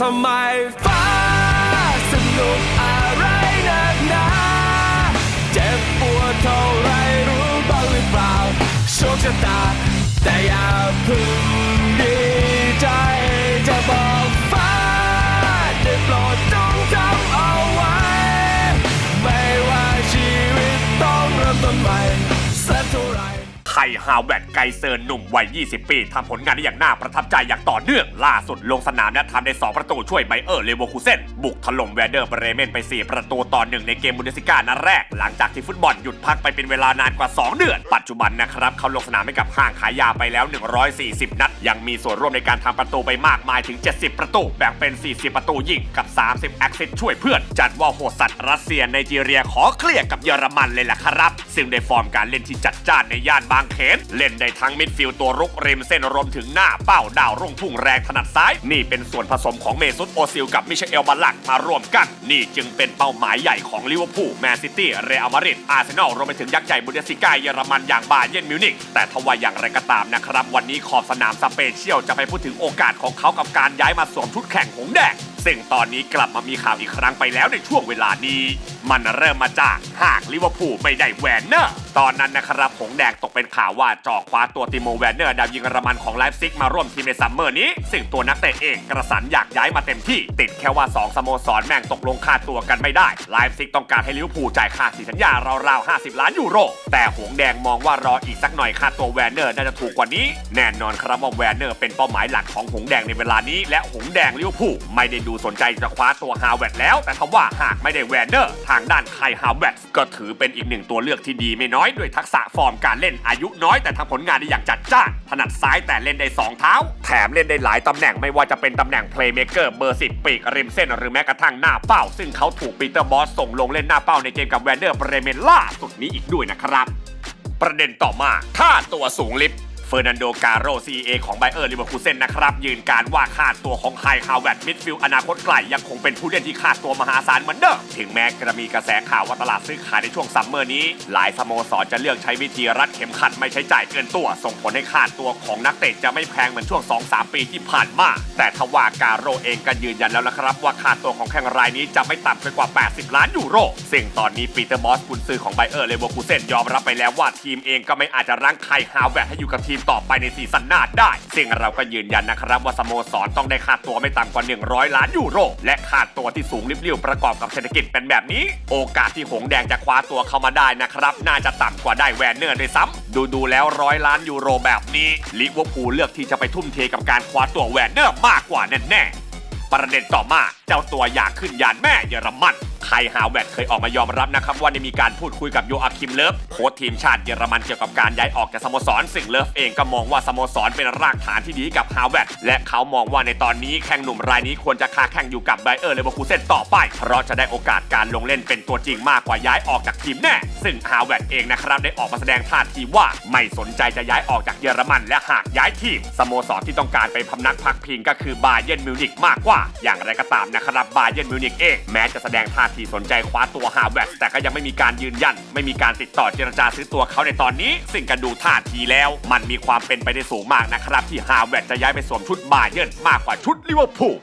ทำไมฟ้าสนุกอะไรนักหนาเจ็บปวดเท่าไรรู้บ้างหรือเปล่าโชคชะตาแต่อย่าพึ่ง ไข่ฮาวแวดไกเซอร์หนุ่มวัย 20 ปีทำผลงานได้อย่างน่าประทับใจอย่างต่อเนื่อง ล่าสุดลงสนามและทำได้ 2 ประตูช่วยไบเออร์เลเวอร์คูเซนบุกถล่มแวเดอร์เบรเมนไป 4 ประตูต่อหนึ่งในเกมบุนเดสซิก้านัดแรก หลังจากที่ฟุตบอลหยุดพักไปเป็นเวลานานกว่า 2 เดือน ปัจจุบันนะครับเขาลงสนามให้กับห้างขายยาไปแล้ว 140 นัด ยังมีส่วนร่วมในการทำประตูไปมากมายถึง 70 ประตูแบ่งเป็น 40 ประตูยิงกับ 30 แอคซิสช่วยเพื่อนจัดว่าโหดสัตว์รัสเซียไนจีเรียขอเคลียร์กับเยอรมันเลยล่ะครับ ซึ่งได้ฟอร์มการเล่นที่จัดจ้านในย่านบางเขน เล่นได้ทั้งมิดฟิลด์ตัวรุกริมเส้นรวมถึงหน้าเป้าดาวรุ่งพุ่งแรงถนัดซ้าย นี่เป็นส่วนผสมของเมซุตโอซิลกับมิเชลบาลักมารวมกัน นี่จึงเป็นเป้าหมายใหญ่ของลิเวอร์พูลแมนซิตี้เรอัลมาดริดอาร์เซนอลรวมไปถึงยักษ์ใหญ่บุนเดสซิก้าเยอรมันอย่างบาเยิร์นมิวนิกแต่ทว่าอย่างไรก็ตามนะครับ วันนี้ขอบสนามสเปเชียลจะไปพูดถึงโอกาสของเขากับการย้ายมาสวมชุดแข่งหงแดงซึ่งตอนนี้กลับมามีข่าวอีกครั้งไปแล้วในช่วงเวลานี้ มันเริ่มมาจากหากลิเวอร์พูลไม่ได้แวนเนอร์ตอนนั้นนะครับหงแดงตกเป็นข่าวว่าจอกคว้าตัวติโมแวนเนอร์ดาวยิงเยอรมันของไลฟ์ซิกมาร่วมทีมในซัมเมอร์นี้ ซึ่งตัวนักเตะเองกระสันอยากย้ายมาเต็มที่ ติดแค่ว่า 2 สโมสรแม่งตกลงค่าตัวกันไม่ได้ไลฟ์ซิกต้องการให้ลิเวอร์พูลจ่ายค่าสีสัญญาราวๆ 50 ล้านยูโร แต่หงแดงมองว่ารออีกสักหน่อยค่าตัวแวนเนอร์น่าจะถูกกว่านี้ แน่นอนครับว่าแวนเนอร์เป็นเป้าหมายหลักของหงแดงในเวลานี้ และหงแดงลิเวอร์พูลไม่ได้ดูสนใจจะคว้าตัวฮาวเวิร์ดแล้ว แต่ทว่าหากไม่ได้แวนเนอร์ทางด้านไคฮาวเวิร์ดก็ถือเป็นอีกหนึ่งตัวเลือกที่ดีไม่น้อยด้วยทักษะฟอร์มการเล่นอายุน้อยแต่ทำผลงานได้อย่างจัดจ้าน ถนัดซ้ายแต่เล่นได้สองเท้า แถมเล่นได้หลายตำแหน่งไม่ว่าจะเป็นตำแหน่งเพลย์เมกเกอร์เบอร์สิบปีกริมเส้นหรือแม้กระทั่งหน้าเป้า ซึ่งเขาถูกปีเตอร์บอสส่งลงเล่นหน้าเป้าในเกมกับแวนเดอร์เบรเมนล่าสุดนี้อีกด้วยนะครับ ประเด็นต่อมาค่าตัวสูงลิฟต์ เฟอร์นันโดกาโร CEO ของไบเออร์ลิเวอร์พูเซนนะครับ ยืนการว่าค่าตัวของไคฮาวเวร์ดมิดฟิลด์อนาคตไกลยังคงเป็นผู้เล่นที่ค่าตัวมหาศาลเหมือนเดิมถึงแม้จะมีกระแสข่าวว่าตลาดซื้อขายในช่วงซัมเมอร์นี้ หลายสโมสรจะเลือกใช้วิธีรัดเข็มขัดไม่ใช้จ่ายเกินตัว ส่งผลให้ค่าตัวของนักเตะจะไม่แพงเหมือนช่วง 2-3 ปีที่ผ่านมาแต่ทว่ากาโรเองก็ยืนยันแล้วนะครับ ว่าค่าตัวของแข่งรายนี้จะไม่ต่ำเกินกว่า 80 ล้านยูโรซึ่งตอนนี้ปีเตอร์บอสกุนซือของไบเออร์เลเวอร์พูเซนยอมรับไปแล้วว่าทีมเองก็ไม่อาจจะรั้งไคฮาวเวร์ดให้อยู่กับทีมต่อไปในซีซั่นหน้าได้ ซึ่งเราก็ยืนยันนะครับว่าสโมสรต้องได้ค่าตัวไม่ต่ำกว่า 100 ล้านยูโร และค่าตัวที่สูงริบลิ่วประกอบกับเศรษฐกิจเป็นแบบนี้ โอกาสที่หงแดงจะคว้าตัวเข้ามาได้นะครับ น่าจะต่ำกว่าได้แวนเนอร์ด้วยซ้ำดูดูแล้วร้อยล้านยูโรแบบนี้ลิเวอร์พูลเลือกที่จะไปทุ่มเทกับการคว้าตัวแวนเนอร์มากกว่าแน่ๆประเด็นต่อมา เจ้าตัวอยากขึ้นยานแม่เยอรมันไคฮาวเวร์ดเคยออกมายอมรับนะครับว่าได้มีการพูดคุยกับโยอาคิมเลิฟโค้ชทีมชาติเยอรมันเกี่ยวกับการย้ายออกจากสโมสรซึ่งเลิฟเองก็มองว่าสโมสรเป็นรากฐานที่ดีกับฮาวเวร์ดและเขามองว่าในตอนนี้แข่งหนุ่มรายนี้ควรจะค้าแข่งอยู่กับไบเออร์เลเวอร์คูเซนต่อไป เพราะจะได้โอกาสการลงเล่นเป็นตัวจริงมากกว่าย้ายออกจากทีมแน่ ซึ่งฮาวเวร์ดเองนะครับได้ออกมาแสดงท่าทีว่าไม่สนใจจะย้ายออกจากเยอรมัน และหากย้ายทีมสโมสรที่ต้องการไปพำนักพักพิงก็คือบาเยิร์นมิวนิกมากกว่า อย่างไรก็ตามนะครับบาเยนมิวนิกเองแม้จะแสดงท่าทีสนใจคว้าตัวฮาวเวร์แต่ก็ยังไม่มีการยืนยัน ไม่มีการติดต่อเจรจาซื้อตัวเขาในตอนนี้ ซึ่งกันดูท่าทีแล้ว มันมีความเป็นไปได้สูงมากนะครับ ที่ฮาวเวร์จะย้ายไปสวมชุดบาเยนมากกว่าชุดลิเวอร์พูล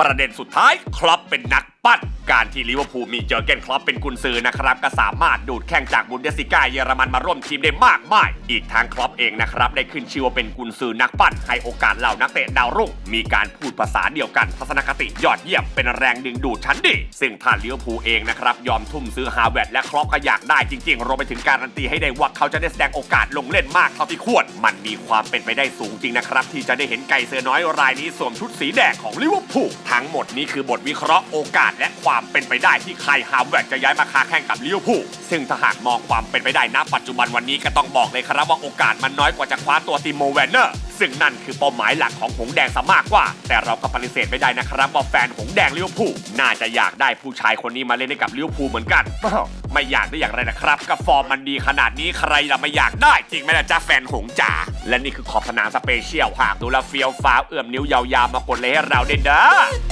ประเด็นสุดท้ายครอปเป็นนักปั้นก ที่ลิเวอร์พูลมีเจอเกนครอปเป็นกุนซือนะครับ ก็สามารถดูดแข้งจากบุนเดสิก้าเยอรมันมาร่วมทีมได้มากมาย อีกทางครอปเองนะครับ ได้ขึ้นชื่อว่าเป็นกุนซือนักปั้นให้โอกาสเหล่านักเตะดาวรุ่ง มีการพูดภาษาเดียวกันทัศนคติยอดเยี่ยมเป็นแรงดึงดูดชั้นดี ซึ่งถ้านลิเวอร์พูลเองนะครับยอมทุ่มซื้อฮาเวร์ดและครอปก็อยากได้จริงๆรวมไปถึงการันตีให้ได้ว่าเขาจะได้แสดงโอกาสลงเล่นมากเท่าที่ควร มันมีความเป็นไปได้สูงจริงนะครับที่จะได้เห็นไก่เสือน้อยรายนี้สวมชุดสีแดงของลิเวอร์พูลทั้งหมดนี้คือบทวิเคราะห์โอกาสและความเป็นไปได้ที่ใครฮาเวิร์จะย้ายมาค้าแข่งกับลิเวอร์พูลซึ่งถ้าหากมองความเป็นไปได้ณปัจจุบันวันนี้ก็ต้องบอกเลยครับว่าโอกาสมันน้อยกว่าจะคว้าตัวติโมแวนเนอร์ซึ่งนั่นคือเป้าหมายหลักของหงแดงซะมากกว่า แต่เราก็ปฏิเสธไม่ได้นะครับว่าแฟนหงแดงลิเวอร์พูลน่าจะอยากได้ผู้ชายคนนี้มาเล่นให้กับลิเวอร์พูลเหมือนกันไม่อยากได้อย่างไรนะครับก็ฟอร์มมันดีขนาดนี้ใครล่ะไม่อยากได้ จริงไหมล่ะจ้าแฟนหงจ๋าและนี่คือขอบสนามสเปเชียลหากดูแลเฟียวฟ้าเอื้อมนิ้วยาวๆมากดเลยให้เราได้เด้อ